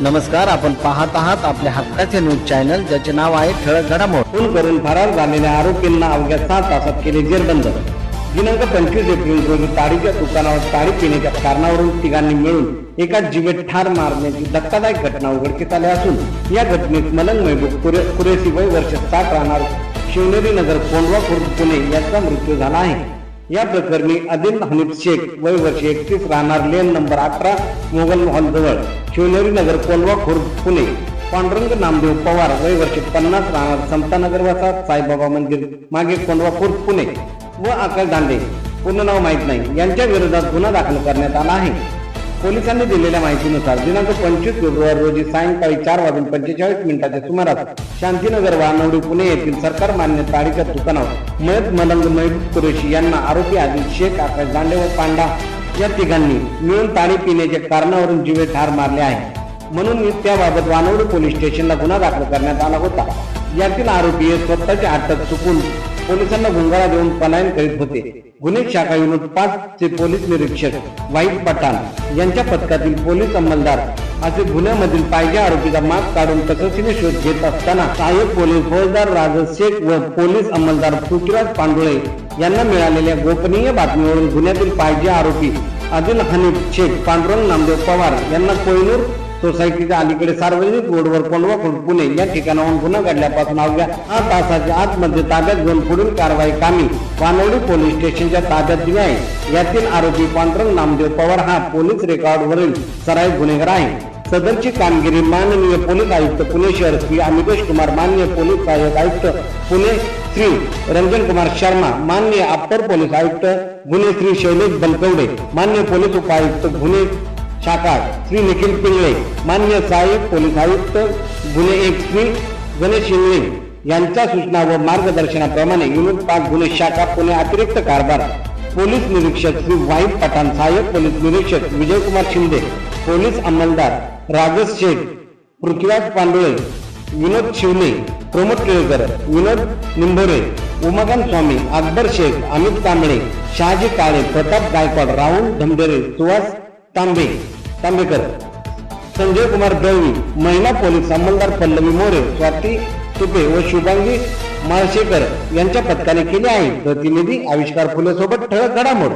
नमस्कार आपण पाहत आहात आपल्या हक्काचे न्यूज चॅनल ज्याचे नाव आहे ठळक घडामोड. फोन करून फरार झालेल्या आरोपींना अवघ्या सात तासात केले जेरबंद. दिनांक पंचवीस एप्रिल रोजी ताडीच्या दुकानावर ताडी पिण्याच्या कारणावरून तिघांनी मिळून एका जीवेत ठार मारण्याची धक्कादायक घटना उघडकीस आली असून या घटनेत मलंग महबूब कुरे वय वर्ष साठ राहणार शिवनेरी नगर कोंडवा खुर्द पुणे याचा मृत्यू झाला आहे. या प्रकरणी आदिल हनीफ शेख वय वर्ष एकतीस राहणार लेन नंबर अठरा मोगल मॉल जवळ. शिवनेरी नगर कोलवा खुर्द पुणे. पांडुरंग नामदेव पवार वय वर्ष पन्नास राहणार समतानगर वसाहत साईबाबा मंदिर. मागे कोंडवा खुर्द पुणे. व आकाश दांडे पूर्ण नाव माहीत नाही. यांच्या विरोधात गुन्हा दाखल करण्यात आला आहे. पोलिसांनी दिलेल्या माहितीनुसार दिनांक पंचवीस फेब्रुवारी रोजी सायंकाळी चार वाजून पंचेचाळीस मिनिटाच्या सुमारास शांतीनगर वानवडी पुणे येथील सरकार मान्य ताडीच्या दुकानावर मयत मलंग महबूब कुरेशी यांना आरोपी आदिल शेख आकाश दांडे व पांडा या तिघांनी मिळून ताडी पिण्याच्या कारणावरून जीवे ठार मारले आहे. म्हणून त्याबाबत वानवडी पोलीस स्टेशनला गुन्हा दाखल करण्यात आला होता. यातील आरोपी स्वतःची अटक चुकून पोलिसांना गुंगारा देऊन पलायन करीत होते. गुन्हे शाखा युनिट पाच चे पोलीस निरीक्षक वाईट पठाण यांच्या पथकातील पोलीस अंमलदार असे गुन्ह्यामधील पाहिजे आरोपीचा माग काढून तकसीने शोध घेत असताना सहाय्यक पोलीस फौजदार राजद शेख व पोलीस अंमलदार पृथ्वीराज पांडुळे यांना मिळालेल्या गोपनीय बातमीवरून गुन्ह्यातील पाहिजे आरोपी आदिल हनीफ शेख पांडुरंग नामदेव पवार यांना कोयनूर सोसायटीच्या अलीकडे सार्वजनिक रोडवर कोंडवा खुर्द पुणे या ठिकाणाहून गुन्हा घडल्यापासून अवघ्या आठ तासाच्या आतमध्ये ताब्यात घेऊन पुढील कारवाई कामी वानवडी पोलीस स्टेशनच्या ताब्यात दिली आहे. यातील आरोपी पांडुरंग नामदेव पवार हा पोलीस रेकॉर्डवरील सराईत गुन्हेगार आहे. सदरची कामगिरी माननीय पोलीस आयुक्त पुणे शहर श्री अमितेश कुमार माननीय पोलीस सहाय्यक आयुक्त पुणे श्री रंजन कुमार शर्मा माननीय अप्पर पोलीस आयुक्त गुन्हे श्री शैलेश बलकवडे मान्य पोलीस उपायुक्त गुन्हे शाखा श्री निखिल पिंगळे मान्य सहाय्यक पोलीस आयुक्त गुन्हे एक श्री गणेश शिंगळे यांच्या सूचना व मार्गदर्शनाप्रमाणे युनिट पाच गुन्हे शाखा पुणे अतिरिक्त कारभार पोलीस निरीक्षक श्री वाईट पठाण सहाय्यक पोलीस निरीक्षक विजयकुमार शिंदे पोलीस अंमलदार राजस शेठ पृथ्वीराज पांडुळे विनोद शिवले प्रमोद केळकर विनोद निंभोरे उमाकांत स्वामी अकबर शेख अमित कांबळे शहाजी काळे प्रताप गायकवाड राहुल धमडेरे सुहास तांबे तांबेकर संजय कुमार दळवी महिला पोलीस अंमलदार पल्लवी मोरे स्वाती तुपे व शुभांगी माळशेकर यांच्या पथकाने केले आहे. प्रतिनिधी आविष्कार फुले सोबत ठळक घडामोड.